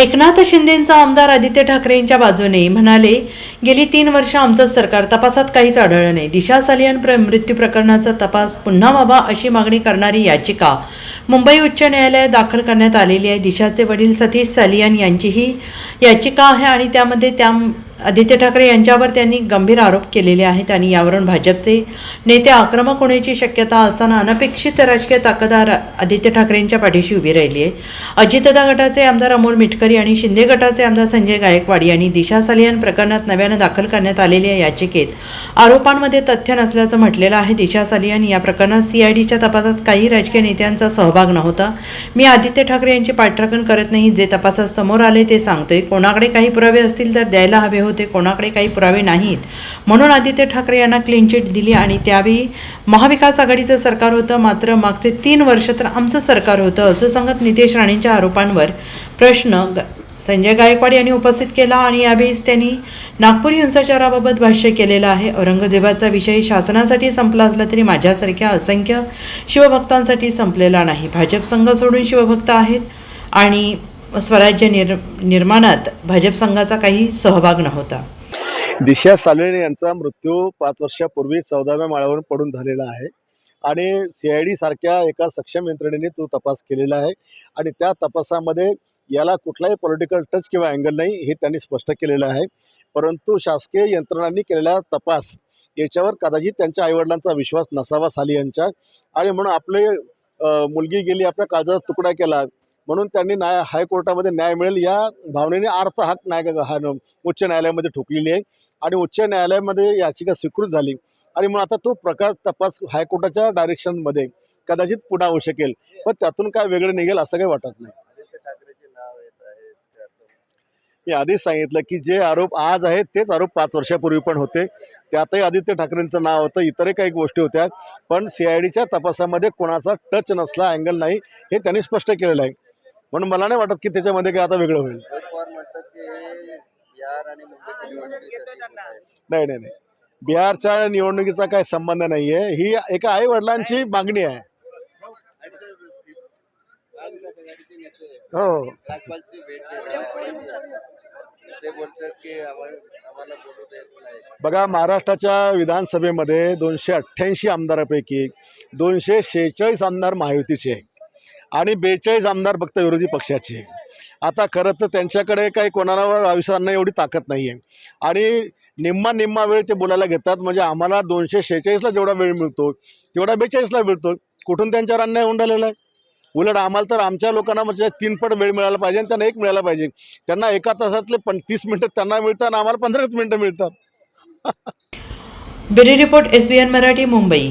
एकनाथ शिंदेंचा आमदार आदित्य ठाकरेंच्या बाजूने म्हणाले गेली तीन वर्ष आमचं सरकार तपासात काहीच आढळलं नाही. दिशा सालियान प्र मृत्यू प्रकरणाचा तपास पुन्हा व्हावा अशी मागणी करणारी याचिका मुंबई उच्च न्यायालयात दाखल करण्यात आलेली आहे. दिशाचे वडील सतीश सालियान यांची ही याचिका आहे आणि त्यामध्ये त्या आदित्य ठाकरे यांच्यावर त्यांनी गंभीर आरोप केलेले आहेत आणि यावरून भाजपचे नेते आक्रमक होण्याची शक्यता असताना अनपेक्षित राजकीय ताकदार आदित्य ठाकरेंच्या पाठीशी उभी राहिली आहे. अजितदा गटाचे आमदार अमोल मिटकरी आणि शिंदे गटाचे आमदार संजय गायकवाड यांनी दिशा सालियान प्रकरणात नव्यानं दाखल करण्यात आलेल्या याचिकेत आरोपांमध्ये तथ्य नसल्याचं म्हटलेलं आहे. दिशा सालियान या प्रकरणात सीआयडीच्या तपासात काही राजकीय नेत्यांचा सहभाग नव्हता. मी आदित्य ठाकरे यांची पाठराखण करत नाही. जे तपासात समोर आले ते सांगतोय. कोणाकडे काही पुरावे असतील तर द्यायला हवे होते. कोणाकडे काही पुरावे नाहीत. म्हणून आदित्य ठाकरे यांना क्लीन चिट दिली आणि त्यावेळी महाविकास आघाडीचं सरकार होतं मात्र मागचे तीन वर्ष तर आमचं सरकार होतं असं सांगत नितेश राणेंच्या आरोपांवर प्रश्न ग- संजय गायकवाड यांनी उपस्थित केला आणि यावेळीच त्यांनी नागपूर हिंसाचाराबाबत भाष्य केलेलं आहे. औरंगजेबाचा विषय शासनासाठी संपला असला तरी माझ्यासारख्या असंख्य शिवभक्तांसाठी संपलेला नाही. भाजप संघ सोडून शिवभक्त आहेत आणि स्वराज्य निर् निर्माणात भाजप संघाचा काही सहभाग नव्हता. दिशा सालेने यांचा मृत्यू पाच वर्षापूर्वी चौदाव्या माळावरून पडून झालेला आहे. आणि सी आय डी सारख्या एका सक्षम यंत्रणेने तो तपास केलेला आहे. आणि त्या तपासामध्ये याला कुठलाही पॉलिटिकल टच किंवा अँगल नाही हे त्यांनी स्पष्ट केलेलं आहे. परंतु शासकीय यंत्रणांनी केलेला तपास याच्यावर कदाचित त्यांच्या आईवडिलांचा विश्वास नसावा साली यांच्या. आणि म्हणून आपले मुलगी गेली आपल्या काळजाचा तुकडा केला म्हणून त्यांनी न्याय हायकोर्टामध्ये न्याय मिळेल या भावनेने अर्थ हक न्याय हा उच्च न्यायालयामध्ये ठोकलेली आहे. आणि उच्च न्यायालयामध्ये याचिका स्वीकृत झाली. आणि मग आता तो प्रकार तपास हायकोर्टाच्या डायरेक्शनमध्ये कदाचित पुन्हा होऊ शकेल. पण त्यातून काय वेगळं निघेल असं काही वाटत नाही. मी आधीच सांगितलं की जे आरोप आज आहेत तेच आरोप पाच वर्षापूर्वी पण होते. त्यातही आदित्य ठाकरेंचं नाव होतं इतरही काही गोष्टी होत्या. पण सी आय डीच्या तपासामध्ये कोणाचा टच नसला अँगल नाही हे त्यांनी स्पष्ट केलेलं आहे. म्हणून मला नाही वाटत की त्याच्यामध्ये काय आता वेगळं होईल. नाही नाही नाही. बिहारच्या निवडणुकीचा काही संबंध नाही आहे ही एका आई वडिलांची मागणी आहे. हो. बघा महाराष्ट्राच्या विधानसभेमध्ये दोनशे अठ्ठ्याऐंशी आमदारापैकी दोनशे शेहेचाळीस आमदार महायुतीचे आहे आणि बेचाळीस आमदार फक्त विरोधी पक्षाचे. आता खरं तर त्यांच्याकडे काही कोणावर आयुष्यानं एवढी ताकद नाही आहे आणि निम्मा निम्मा वेळ ते बोलायला घेतात म्हणजे आम्हाला दोनशे शेहेचाळीसला जेवढा वेळ मिळतो तेवढा बेचाळीसला मिळतो. कुठून त्यांच्यावर अन्याय होऊन राहिलेला आहे? उलट आम्हाला तर आमच्या लोकांना म्हणजे तीनपट वेळ मिळायला पाहिजे आणि त्यांना एक मिळायला पाहिजे. त्यांना एका तासातले पण तीस मिनटं त्यांना मिळतात आणि आम्हाला पंधराच मिनटं मिळतात. Bureau report S B N Marathi Mumbai.